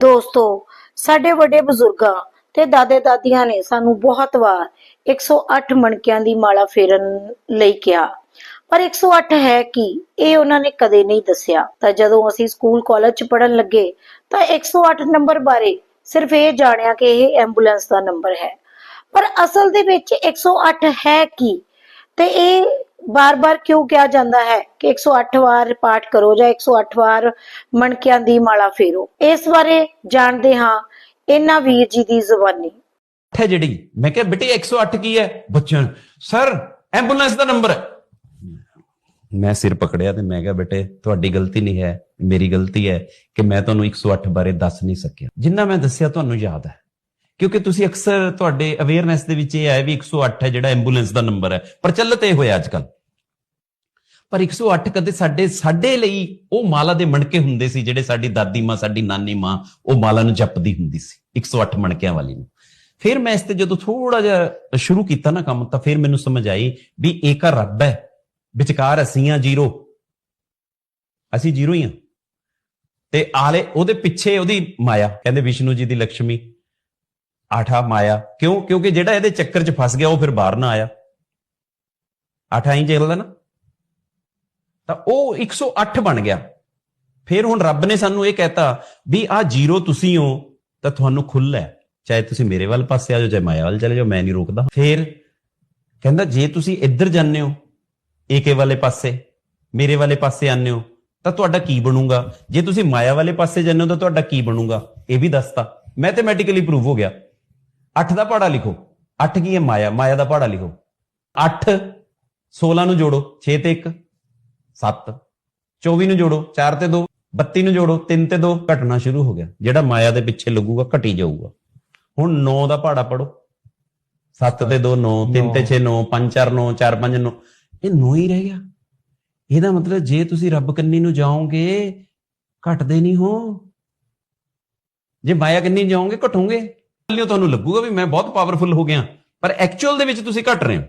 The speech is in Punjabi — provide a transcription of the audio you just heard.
ਦੋਸਤੋ, ਸਾਡੇ ਵੱਡੇ ਬਜ਼ੁਰਗਾਂ ਤੇ ਦਾਦੇ ਦਾਦੀਆਂ ਨੇ ਸਾਨੂੰ ਬਹੁਤ ਵਾਰ 108 ਮਣਕਿਆਂ ਦੀ ਮਾਲਾ ਫੇਰਨ ਲਈ ਕਿਹਾ। ਪਰ 108 ਹੈ ਕੀ? ਇਹ ਉਹਨਾਂ ਨੇ ਕਦੇ ਨਹੀਂ ਦੱਸਿਆ। ਤਾਂ ਜਦੋਂ ਅਸੀਂ ਸਕੂਲ ਕਾਲਜ ਚ ਪੜਨ ਲੱਗੇ, ਤਾਂ 108 ਨੰਬਰ ਬਾਰੇ ਸਿਰਫ ਇਹ ਜਾਣਿਆ ਕਿ ਇਹ ਐਂਬੂਲੈਂਸ ਦਾ ਨੰਬਰ ਹੈ। ਪਰ ਅਸਲ ਦੇ ਵਿੱਚ 108 ਹੈ ਕੀ? ਤੇ ਇਹ ਬਾਰ-ਬਾਰ ਕਿਉਂ ਕਿਹਾ ਜਾਂਦਾ ਹੈ ਕਿ 108 ਵਾਰ ਪਾਠ ਕਰੋ ਜਾਂ 108 ਵਾਰ ਮਣਕਿਆਂ ਦੀ ਮਾਲਾ ਫੇਰੋ? ਇਸ ਬਾਰੇ ਜਾਣਦੇ ਹਾਂ ਇਹਨਾਂ ਵੀਰ ਜੀ ਦੀ ਜ਼ੁਬਾਨੀ। ਹੈ ਜਿਹੜੀ ਮੈਂ ਕਿਹਾ ਬੇਟੇ 108 ਕੀ ਹੈ? ਬੱਚਿਆਂ ਸਰ ਐਂਬੂਲੈਂਸ ਦਾ ਨੰਬਰ। ਹੈ ਮੈਂ ਸਿਰ ਪਕੜਿਆ ਤੇ ਮੈਂ ਕਿਹਾ ਬੇਟੇ ਤੁਹਾਡੀ ਗਲਤੀ ਨਹੀਂ ਹੈ ਮੇਰੀ ਗਲਤੀ ਹੈ ਕਿ ਮੈਂ ਤੁਹਾਨੂੰ 108 ਬਾਰੇ ਦੱਸ ਨਹੀਂ ਸਕਿਆ। ਜਿੰਨਾ ਮੈਂ ਦੱਸਿਆ ਤੁਹਾਨੂੰ ਯਾਦ ਹੈ। ਕਿਉਂਕਿ ਤੁਸੀਂ ਅਕਸਰ ਤੁਹਾਡੇ ਅਵੇਅਰਨੈਸ ਦੇ ਵਿੱਚ ਇਹ ਆਇਆ ਵੀ 108 ਹੈ ਜਿਹੜਾ ਐਂਬੂਲੈਂਸ ਦਾ ਨੰਬਰ ਹੈ। ਪ੍ਰਚਲਿਤ ਇਹ ਹੋਇਆ ਅੱਜਕੱਲ ਪਰ 108 ਕਦੇ ਸਾਡੇ ਸਾਡੇ ਲਈ ਉਹ ਮਾਲਾ ਦੇ ਮਣਕੇ ਹੁੰਦੇ ਸੀ ਜਿਹੜੇ ਸਾਡੀ ਦਾਦੀ ਮਾਂ, ਸਾਡੀ ਨਾਨੀ ਮਾਂ ਉਹ ਮਾਲਾ ਨੂੰ ਜਪਦੀ ਹੁੰਦੀ ਸੀ 108 ਮਣਕਿਆਂ ਵਾਲੀ ਨੂੰ। ਫਿਰ ਮੈਂ ਇਸ ਤੇ ਜਦੋਂ ਥੋੜਾ ਜਿਹਾ ਸ਼ੁਰੂ ਕੀਤਾ ਨਾ ਕੰਮ, ਤਾਂ ਫਿਰ ਮੈਨੂੰ ਸਮਝ ਆਈ ਵੀ ਏਕਾ ਰੱਬ ਹੈ। ਵਿਚਕਾਰ ਅਸੀਂ ਆ ਜ਼ੀਰੋ। ਅਸੀਂ ਜ਼ੀਰੋ ਹੀ ਆ ਤੇ ਆਲੇ ਉਹਦੇ ਪਿੱਛੇ ਉਹਦੀ ਮਾਇਆ, ਕਹਿੰਦੇ ਵਿਸ਼ਨੂੰ ਜੀ ਦੀ ਲక్ష్ਮੀ ਆਠਾ ਮਾਇਆ। ਕਿਉਂ? ਕਿਉਂਕਿ ਜਿਹੜਾ ਇਹਦੇ ਚੱਕਰ 'ਚ ਫਸ ਗਿਆ, ਉਹ ਫਿਰ ਬਾਹਰ ਨਾ ਆਇਆ। ਆਠਾ ਹੀ ਚੱਲਦਾ ਨਾ। ਤਾਂ ਉਹ 108 ਬਣ ਗਿਆ। ਫਿਰ ਹੁਣ ਰੱਬ ਨੇ ਸਾਨੂੰ ਇਹ ਕਹਿਤਾ ਵੀ ਆ ਜ਼ੀਰੋ ਤੁਸੀਂ ਹੋ, ਤਾਂ ਤੁਹਾਨੂੰ ਖੁੱਲ੍ਹਾ ਹੈ। ਚਾਹੇ ਤੁਸੀਂ ਮੇਰੇ ਵੱਲ ਪਾਸੇ ਆ ਜਾਓ, ਚਾਹੇ ਮਾਇਆ ਵੱਲ ਚਲੇ ਜਾਓ, ਮੈਂ ਨਹੀਂ ਰੋਕਦਾ। ਫਿਰ ਕਹਿੰਦਾ, ਜੇ ਤੁਸੀਂ ਇੱਧਰ ਜਾਂਦੇ ਹੋ, ਏਕੇ ਵਾਲੇ ਪਾਸੇ, ਮੇਰੇ ਵਾਲੇ ਪਾਸੇ ਆਉਂਦੇ ਹੋ, ਤਾਂ ਤੁਹਾਡਾ ਕੀ ਬਣੂਗਾ? ਜੇ ਤੁਸੀਂ ਮਾਇਆ ਵਾਲੇ ਪਾਸੇ ਜਾਂਦੇ ਹੋ, ਤਾਂ ਤੁਹਾਡਾ ਕੀ ਬਣੂਗਾ? ਇਹ ਵੀ ਦੱਸਤਾ। ਮੈਥਮੈਟਿਕਲੀ ਪ੍ਰੂਵ ਹੋ ਗਿਆ। 8 ਦਾ ਪਹਾੜਾ ਲਿਖੋ। 8 ਕੀ ਹੈ? ਮਾਇਆ। ਮਾਇਆ ਦਾ ਪਹਾੜਾ ਲਿਖੋ। 8 16 ਨੂੰ ਜੋੜੋ। 6 ਤੇ 1 7 24 ਨੂੰ ਜੋੜੋ। 4 ਤੇ 2 32 ਨੂੰ ਜੋੜੋ। 3 ਤੇ 2 ਘਟਣਾ ਸ਼ੁਰੂ ਹੋ ਗਿਆ। ਜਿਹੜਾ ਮਾਇਆ ਦੇ ਪਿੱਛੇ ਲੱਗੂਗਾ ਘਟੀ ਜਾਊਗਾ। ਹੁਣ 9 ਦਾ ਪਹਾੜਾ ਪੜੋ 7 ਤੇ 2 9 3 ਤੇ 6 9 5 4 9 4 5 9 ਇਹ 9 ਹੀ ਰਹਿ ਗਿਆ। ਇਹਦਾ ਮਤਲਬ ਜੇ ਤੁਸੀਂ ਰੱਬ ਕੰਨੀ ਨੂੰ ਜਾਓਗੇ ਘਟਦੇ ਨਹੀਂ ਹੋ। ਜੇ ਮਾਇਆ ਕੰਨੀ ਜਾਓਗੇ ਘਟੋਗੇ। ਤੁਹਾਨੂੰ ਲੱਗੂਗਾ ਵੀ ਮੈਂ ਬਹੁਤ ਪਾਵਰਫੁਲ ਹੋ ਗਿਆ, ਪਰ ਐਕਚੁਅਲ ਦੇ ਵਿੱਚ ਤੁਸੀਂ ਘਟ ਰਹੇ ਹੋ।